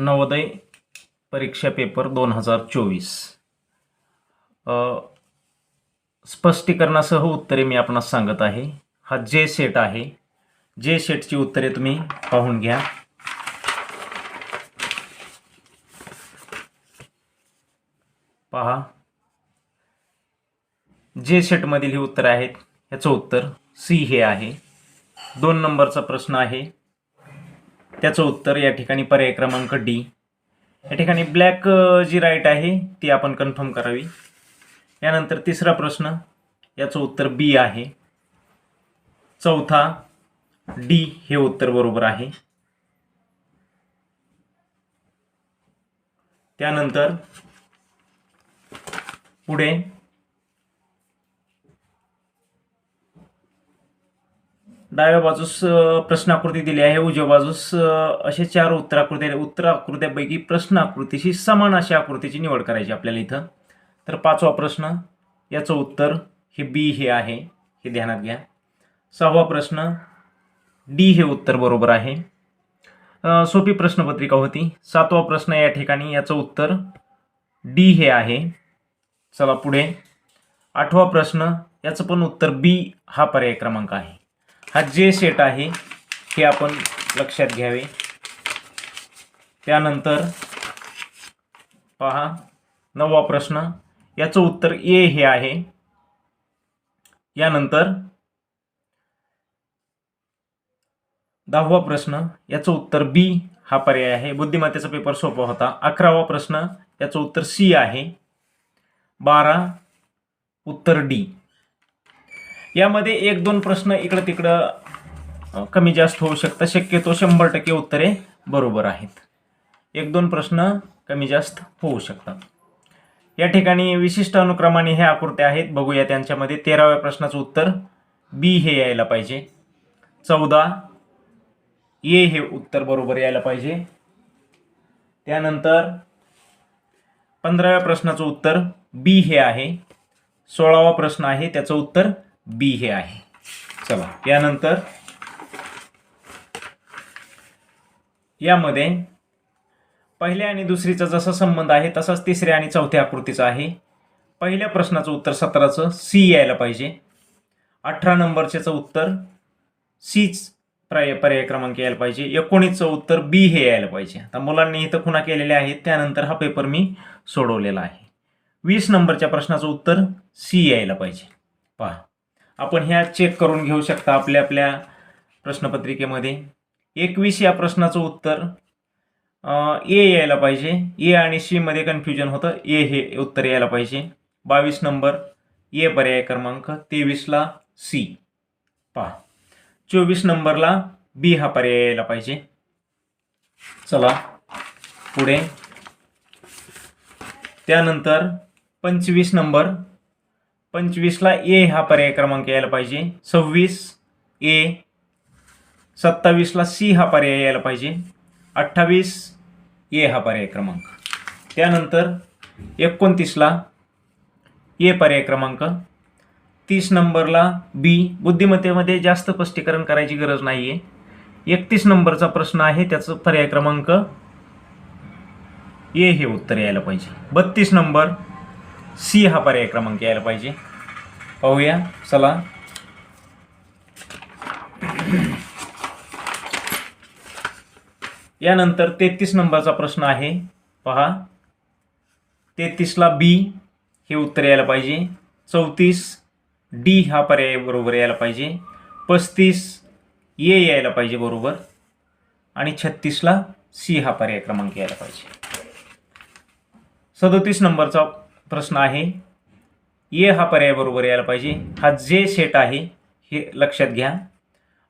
नवोदय परीक्षा पेपर दोन हजार चोवीस. स्पष्टीकरणासह उत्तरे मी आपणास सांगत आहे. हा जे सेट आहे. जे सेटची उत्तरे तुम्ही पाहून घ्या. पहा. जे सेटमधील ही उत्तरं आहेत ह्याचं उत्तर सी हे आहे. दोन नंबरचा प्रश्न आहे. त्याचं उत्तर या ठिकाणी पर्याय क्रमांक डी. या ठिकाणी ब्लॅक जी राईट आहे ती आपण कन्फर्म करावी. यानंतर तिसरा प्रश्न याचं उत्तर बी आहे. चौथा डी हे उत्तर बरोबर आहे. त्यानंतर पुढे डाव्या बाजूस प्रश्नाकृती दिली आहे. उजव्या बाजूस असे चार उत्तराकृती आहेत. उत्तराकृत्यापैकी प्रश्न आकृतीशी समान अशा आकृतीची निवड करायची आपल्याला इथं. तर पाचवा प्रश्न याचं उत्तर हे बी हे आहे. हे ध्यानात घ्या. सहावा प्रश्न डी हे उत्तर बरोबर आहे. सोपी प्रश्नपत्रिका होती. सातवा प्रश्न या ठिकाणी याचं उत्तर डी हे आहे. चला पुढे. आठवा प्रश्न याचं पण उत्तर बी हा पर्याय क्रमांक आहे. हा जे सेट आहे हे आपण लक्षात घ्यावे. त्यानंतर पहा नववा प्रश्न. याचं उत्तर ए हे आहे. यानंतर दहावा प्रश्न याचं उत्तर बी हा पर्याय आहे. बुद्धिमत्तेचा पेपर सोपा होता. अकरावा प्रश्न याचं उत्तर सी आहे. बारा उत्तर डी. यामध्ये एक दोन प्रश्न इकडं तिकडं कमी जास्त होऊ शकतात शक्यतो शंभर टक्के उत्तरे बरोबर आहेत. एक दोन प्रश्न कमी जास्त होऊ शकतात. या ठिकाणी विशिष्ट अनुक्रमाने हे आकृत्या आहेत. बघूया त्यांच्यामध्ये तेराव्या प्रश्नाचं उत्तर बी हे यायला पाहिजे. चौदा ए हे उत्तर बरोबर यायला पाहिजे. त्यानंतर पंधराव्या प्रश्नाचं उत्तर बी हे आहे. सोळावा प्रश्न आहे. त्याचं उत्तर बी हे आहे. चला यानंतर यामध्ये पहिल्या आणि दुसरीचा जसा संबंध आहे तसाच तिसऱ्या आणि चौथ्या आकृतीचा आहे. पहिल्या प्रश्नाचं उत्तर सतराचं सी यायला पाहिजे. अठरा नंबरच्याचं उत्तर सीच पर्याय पर्याय क्रमांक यायला पाहिजे. एकोणीसचं उत्तर बी हे यायला पाहिजे. आता मुलांनी इथं खुणा केलेल्या आहेत त्यानंतर हा पेपर मी सोडवलेला आहे. वीस नंबरच्या प्रश्नाचं उत्तर सी यायला पाहिजे. पहा. आपण ह्या चेक करून घेऊ शकता आपल्या आपल्या प्रश्नपत्रिकेमध्ये. एकवीस या प्रश्नाचं उत्तर ए यायला पाहिजे. ए आणि सीमध्ये कन्फ्युजन होतं. ए हे उत्तर यायला पाहिजे. बावीस नंबर ए पर्याय क्रमांक तेवीसला सी पहा. चोवीस नंबरला बी हा पर्याय यायला पाहिजे. चला पुढे. त्यानंतर पंचवीस नंबर पंचवीसला ए हा पर्याय क्रमांक यायला पाहिजे. सव्वीस ए सत्तावीसला सी हा पर्याय यायला पाहिजे. अठ्ठावीस ए हा पर्याय क्रमांक. त्यानंतर एकोणतीसला ए पर्याय क्रमांक. तीस नंबरला बी बुद्धिमत्तेमध्ये जास्त स्पष्टीकरण करायची गरज नाही आहे एकतीस नंबरचा प्रश्न आहे त्याचं पर्याय क्रमांक ए हे उत्तर यायला पाहिजे. बत्तीस नंबर सी हा पर्याय क्रमांक यायला पाहिजे. पाहूया चला. यानंतर तेहतीस नंबरचा प्रश्न आहे. पहा. तेहतीसला बी हे उत्तर यायला पाहिजे. चौतीस डी हा पर्याय बरोबर यायला पाहिजे. पस्तीस ए यायला पाहिजे बरोबर. आणि छत्तीसला सी हा पर्याय क्रमांक यायला पाहिजे. सदोतीस नंबरचा प्रश्न आहे. ए हा पर्याय बरोबर यायला पाहिजे. हा जे सेट आहे हे लक्षात घ्या.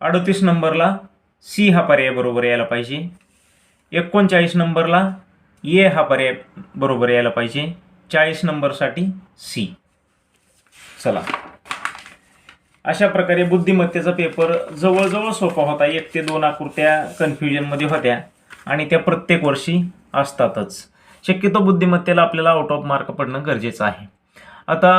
अडतीस नंबरला सी हा पर्याय बरोबर यायला पाहिजे. एकोणचाळीस नंबरला ए हा पर्याय बरोबर यायला पाहिजे. चाळीस नंबरसाठी सी. चला. अशा प्रकारे बुद्धिमत्तेचा पेपर जवळजवळ सोपा होता. एक ते दोन आकृत्या कन्फ्युजनमध्ये होत्या आणि त्या प्रत्येक वर्षी असतातच. शक्यतो बुद्धिमत्तेला आपल्याला आउट ऑफ मार्क पडणं गरजेचं आहे. आता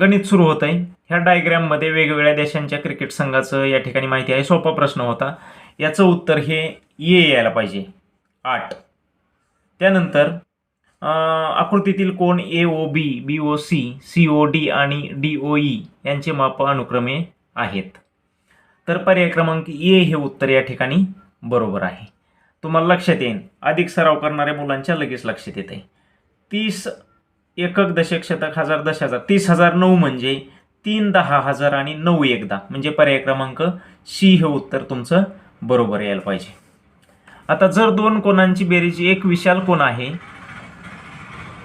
गणित सुरू होत आहे ह्या डायग्रॅममध्ये वेगवेगळ्या देशांच्या क्रिकेट संघाचं या ठिकाणी माहिती आहे. सोपा प्रश्न होता. याचं उत्तर हे ये यायला पाहिजे. आठ. त्यानंतर आकृतीतील कोण A O B B O C C O D आणि डी ओ ई यांचे माप अनुक्रमे आहेत. तर पर्याय क्रमांक ए हे उत्तर या ठिकाणी बरोबर आहे. तुम्हाला लक्षात येईल अधिक सराव करणाऱ्या मुलांच्या लगेच लक्षात येते तीस एकक दशक शतक हजार दश हजार. तीस हजार नऊ म्हणजे तीन दहा हजार आणि नऊ एकदा. म्हणजे पर्याय क्रमांक सी हे उत्तर तुमचं बरोबर यायला पाहिजे. आता जर दोन कोणांची बेरीज एक विशाल कोण आहे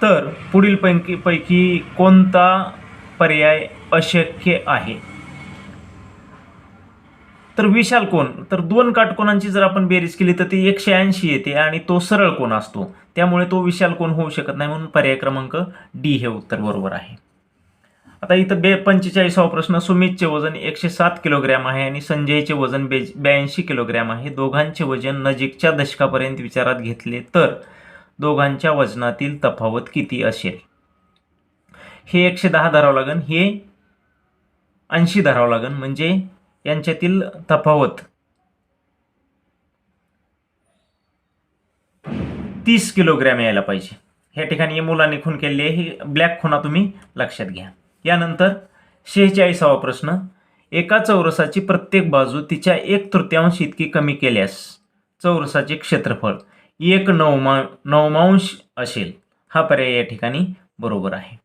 तर पुढील पैकी पैकी कोणता पर्याय अशक्य आहे? तर विशाल कोण? तर दोन काटकोणांची जर आपण बेरीज केली तर ती एकशे ऐंशी येते आणि तो सरळ कोण असतो? त्यामुळे तो विशाल कोण होऊ शकत नाही म्हणून पर्याय क्रमांक डी हे उत्तर बरोबर आहे. आता इथं बे पंचेचाळीसावा प्रश्न सुमितचे वजन एकशे सात किलोग्रॅम आहे आणि संजयचे वजन बे ब्याऐंशी किलोग्रॅम आहे. दोघांचे वजन नजीकच्या दशकापर्यंत विचारात घेतले तर दोघांच्या वजनातील तफावत किती असेल? हे एकशे दहा धरावं लागेल हे ऐंशी धरावं लागेल म्हणजे यांच्यातील तफावत. तीस किलोग्रॅम यायला पाहिजे. ह्या ठिकाणी या मुलाने खून केलेली आहे. ही ब्लॅक खुना तुम्ही लक्षात घ्या. यानंतर शेहेचाळीसावा प्रश्न. एका चौरसाची प्रत्येक बाजू तिच्या एक तृतीयांश इतकी कमी केल्यास चौरसाचे क्षेत्रफळ एक नवमा नवमांश असेल. हा पर्याय या ठिकाणी बरोबर आहे.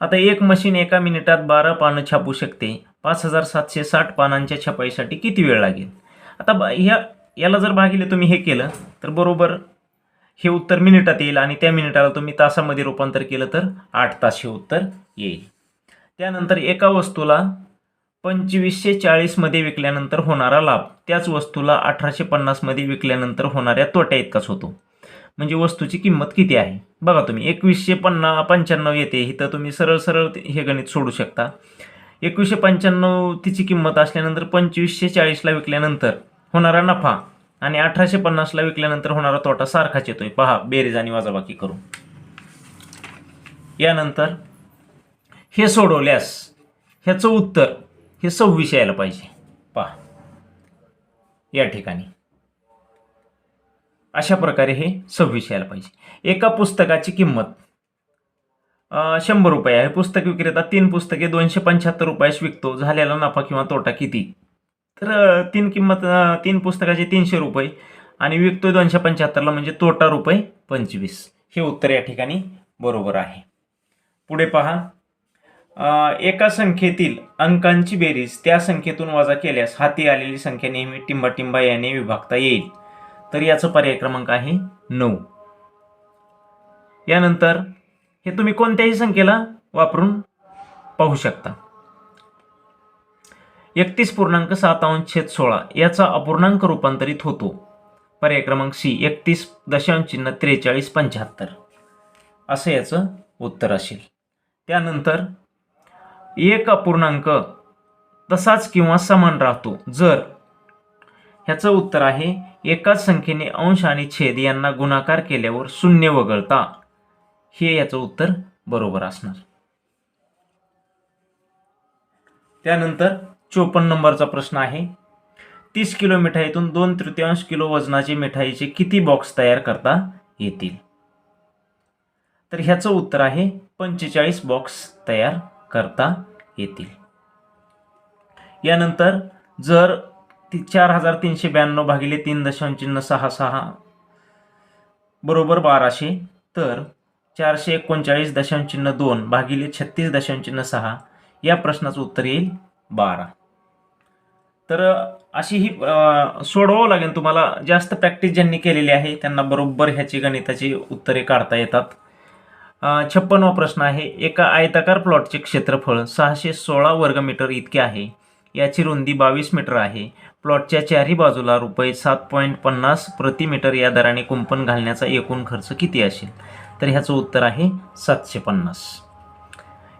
आता एक मशीन एका मिनिटात बारा पानं छापू शकते. पाच हजार सातशे साठ पानांच्या छपाईसाठी किती वेळ लागेल? आता बा ह्या याला जर भागिले तुम्ही हे केलं तर बरोबर हे उत्तर मिनिटात येईल आणि त्या मिनिटाला तुम्ही तासामध्ये रूपांतर केलं तर आठ तास हे उत्तर येईल. त्यानंतर एका वस्तूला पंचवीसशे चाळीसमध्ये विकल्यानंतर होणारा लाभ. त्याच वस्तूला अठराशे पन्नासमध्ये विकल्यानंतर होणाऱ्या तोट्या इतकाच होतो. म्हणजे वस्तूची किंमत किती आहे? बघा तुम्ही एकवीसशे पन्ना पंच्याण्णव येते. इथं तुम्ही सरळ सरळ हे गणित सोडू शकता. एकवीसशे पंच्याण्णव तिची किंमत असल्यानंतर पंचवीसशे चाळीसला विकल्यानंतर होणारा नफा आणि अठराशे पन्नासला विकल्यानंतर होणारा तोटा सारखाच येतोय. पहा बेरीज आणि वजाबाकी करून. यानंतर हे सोडवल्यास ह्याचं उत्तर हे सव्वीस यायला पाहिजे. पहा या ठिकाणी. अशा प्रकारे हे सव्वीस यायला पाहिजे. एका पुस्तकाची किंमत शंभर रुपये आहे. पुस्तक विक्रेता तीन पुस्तके दोनशे पंच्याहत्तर रुपयास विकतो. झालेला नफा किंवा तोटा किती? तर तीन किंमत तीन पुस्तकाचे तीनशे रुपये आणि विकतोय दोनशे पंच्याहत्तरला म्हणजे तोटा रुपये पंचवीस. हे उत्तर या ठिकाणी बरोबर आहे. पुढे पहा. एका संख्येतील अंकांची बेरीज. त्या संख्येतून वजा केल्यास हाती आलेली संख्या नेहमी टिंबाटिंबा याने विभागता येईल. तर याचं पर्याय क्रमांक आहे नऊ. यानंतर हे तुम्ही कोणत्याही संख्येला वापरून पाहू शकता. एकतीस पूर्णांक सातावन्न छेद सोळा याचा अपूर्णांक रूपांतरित होतो. पर्याय क्रमांक सी एकतीस दशांश चिन्ह त्रेचाळीस पंच्याहत्तर. असं याचं उत्तर असेल. त्यानंतर एक अपूर्णांक तसाच किंवा समान राहतो. जर ह्याचं उत्तर आहे एकाच संख्येने अंश आणि छेद यांना गुणाकार केल्यावर शून्य वगळता. हे याचं उत्तर बरोबर असणार. त्यानंतर चोपन्न नंबरचा प्रश्न आहे. तीस किलो मिठाईतून दोन तृतीयांश किलो वजनाची मिठाईचे किती बॉक्स तयार करता येतील? तर ह्याचं उत्तर आहे पंचेचाळीस बॉक्स तयार करता येतील. यानंतर जर ती चार हजार तीनशे ब्याण्णव भागिले तीन दशांश चिन्ह सहा सहा बरोबर बाराशे तर चारशे एकोणचाळीस दशांचिन्ह दोन भागिले छत्तीस दशांचिन्ह सहा. या प्रश्नाचं उत्तर येईल बारा. तर अशी ही सोडवावं लागेल तुम्हाला. जास्त प्रॅक्टिस ज्यांनी केलेली आहे त्यांना बरोबर ह्याची गणिताची उत्तरे काढता येतात. छप्पनवा प्रश्न आहे एका आयताकार प्लॉटचे क्षेत्रफळ सहाशे सोळा वर्गमीटर इतके आहे. याची रुंदी बावीस मीटर आहे. प्लॉटच्या चारही बाजूला रुपये सात पॉईंट पन्नास प्रति मीटर या दराने कुंपण घालण्याचा एकूण खर्च किती असेल? तर ह्याचं उत्तर आहे सातशे पन्नास.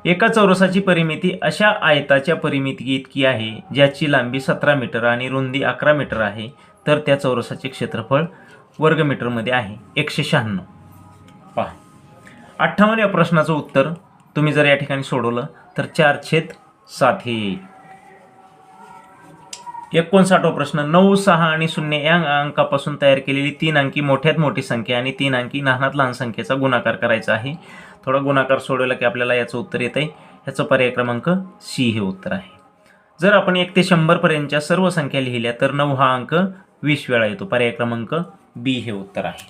एका चौरसाची परिमिती अशा आयताच्या परिमिती इतकी आहे ज्याची लांबी सतरा मीटर आणि रुंदी अकरा मीटर आहे तर त्या चौरसाचे क्षेत्रफळ वर्गमीटरमध्ये आहे एकशे शहाण्णव. पहा. अठ्ठावन्न या प्रश्नाचं उत्तर तुम्ही जर या ठिकाणी सोडवलं तर चार छेद सात हे येईल एकोणसाठवा प्रश्न. नऊ सहा आणि शून्य या अंकापासून तयार केलेली तीन अंकी मोठ्यात मोठी संख्या आणि तीन अंकी लहानात लहान संख्येचा गुणाकार करायचा आहे. थोडा गुणाकार सोडवला की आपल्याला याचं उत्तर येतं आहे ह्याचं पर्याय क्रमांक सी हे उत्तर आहे. जर आपण एक ते शंभरपर्यंतच्या सर्व संख्या लिहिल्या तर नऊ हा अंक वीस वेळा येतो. पर्याय क्रमांक बी हे उत्तर आहे.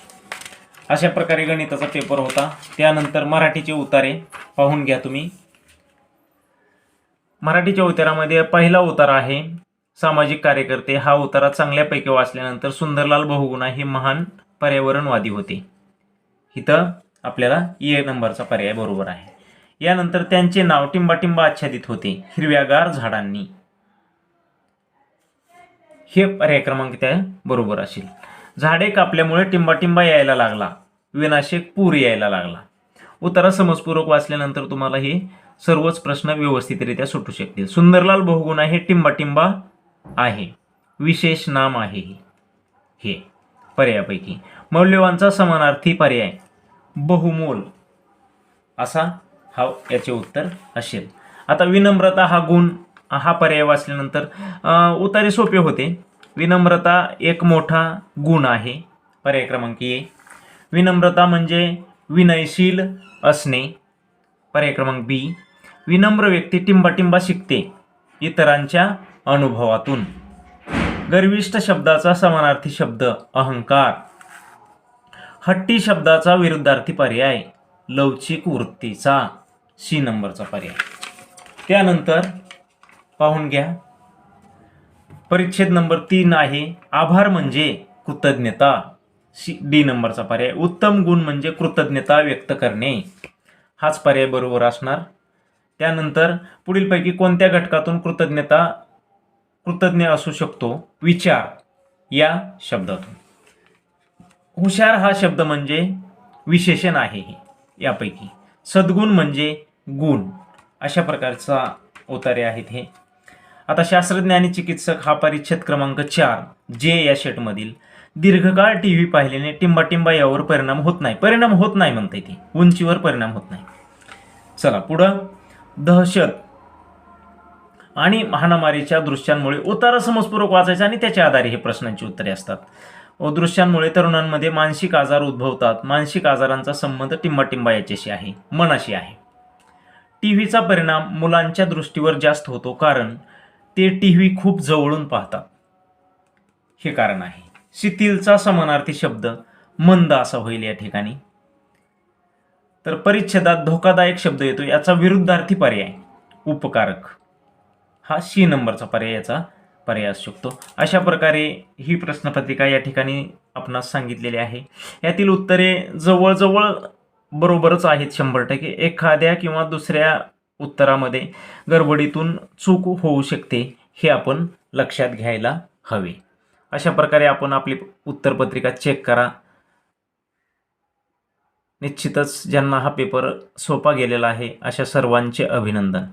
अशा प्रकारे गणिताचा पेपर होता. त्यानंतर मराठीचे उतारे पाहून घ्या तुम्ही. मराठीच्या उतारामध्ये पहिला उतारा आहे सामाजिक कार्यकर्ते हा उतारा चांगल्यापैकी वाचल्यानंतर सुंदरलाल बहुगुणा हे महान पर्यावरणवादी होते. इथं आपल्याला ए नंबरचा पर्याय बरोबर आहे. यानंतर त्यांचे नाव टिंबाटिंबा आच्छादित होते. हिरव्यागार झाडांनी. हे पर्याय क्रमांक त्या बरोबर असेल. झाडे कापल्यामुळे टिंबाटिंबा यायला लागला. विनाशक पूर यायला लागला. उतारा समजपूर्वक वाचल्यानंतर तुम्हाला हे सर्वच प्रश्न व्यवस्थितरित्या सुटू शकतील. सुंदरलाल बहुगुणा हे टिंबाटिंबा आहे. विशेष नाम आहे हे. पर्यायापैकी. मौल्यवानचा समानार्थी पर्याय. बहुमोल. असा हा याचे उत्तर असेल. आता विनम्रता हा गुण हा पर्याय वाचल्यानंतर उतारे सोपे होते. विनम्रता एक मोठा गुण आहे. पर्याय क्रमांक ए. विनम्रता म्हणजे विनयशील असणे. पर्याय क्रमांक बी. विनम्र व्यक्ती टिंबाटिंबा शिकते. इतरांच्या अनुभवातून. गर्विष्ठ शब्दाचा समानार्थी शब्द अहंकार. हट्टी शब्दाचा विरुद्धार्थी पर्याय लवचिक वृत्तीचा. सी नंबरचा पर्याय. त्यानंतर पाहून घ्या. परिच्छेद नंबर तीन आहे आभार म्हणजे कृतज्ञता. सी डी नंबरचा पर्याय उत्तम गुण म्हणजे कृतज्ञता व्यक्त करणे. हाच पर्याय बरोबर असणार. त्यानंतर पुढीलपैकी कोणत्या घटकातून कृतज्ञता कृतज्ञ असू शकतो विचार या शब्दातून. हुशार हा शब्द म्हणजे विशेषण आहे हे यापैकी. सद्गुण म्हणजे गुण अशा प्रकारचा उतारे आहेत हे. आता शास्त्रज्ञ आणि चिकित्सक हा परिच्छेद क्रमांक चार जे या शेटमधील दीर्घकाळ टी व्ही पाहिल्याने टिंबाटिंबा यावर परिणाम होत नाही. परिणाम होत नाही म्हणते ती. उंचीवर परिणाम होत नाही. चला पुढं. दहशत. आणि महामारीच्या दृश्यांमुळे उतारा समजपूर्वक वाचायचा आणि त्याच्या आधारे हे प्रश्नांची उत्तरे असतात. व दृश्यांमुळे तरुणांमध्ये मानसिक आजार उद्भवतात. मानसिक आजारांचा संबंध टिंबाटिंबा याच्याशी आहे मनाशी आहे. टी व्हीचा परिणाम मुलांच्या दृष्टीवर जास्त होतो कारण ते टी व्ही खूप जवळून पाहतात. हे कारण आहे. शिथिलचा समानार्थी शब्द मंद असा होईल या ठिकाणी. तर परिच्छेदात धोकादायक शब्द येतो. याचा विरुद्धार्थी पर्याय उपकारक. हा सी नंबरचा पर्याय याचा पर्याय असू शकतो. अशा प्रकारे ही प्रश्नपत्रिका या ठिकाणी आपणास सांगितलेली आहे. यातील उत्तरे जवळजवळ बरोबरच आहेत शंभर टक्के. एखाद्या किंवा दुसऱ्या उत्तरामध्ये गडबडीतून चूक होऊ शकते हे आपण लक्षात घ्यायला हवे. अशा प्रकारे आपण आपली उत्तरपत्रिका चेक करा. निश्चितच ज्यांना हा पेपर सोपा गेलेला आहे अशा सर्वांचे अभिनंदन.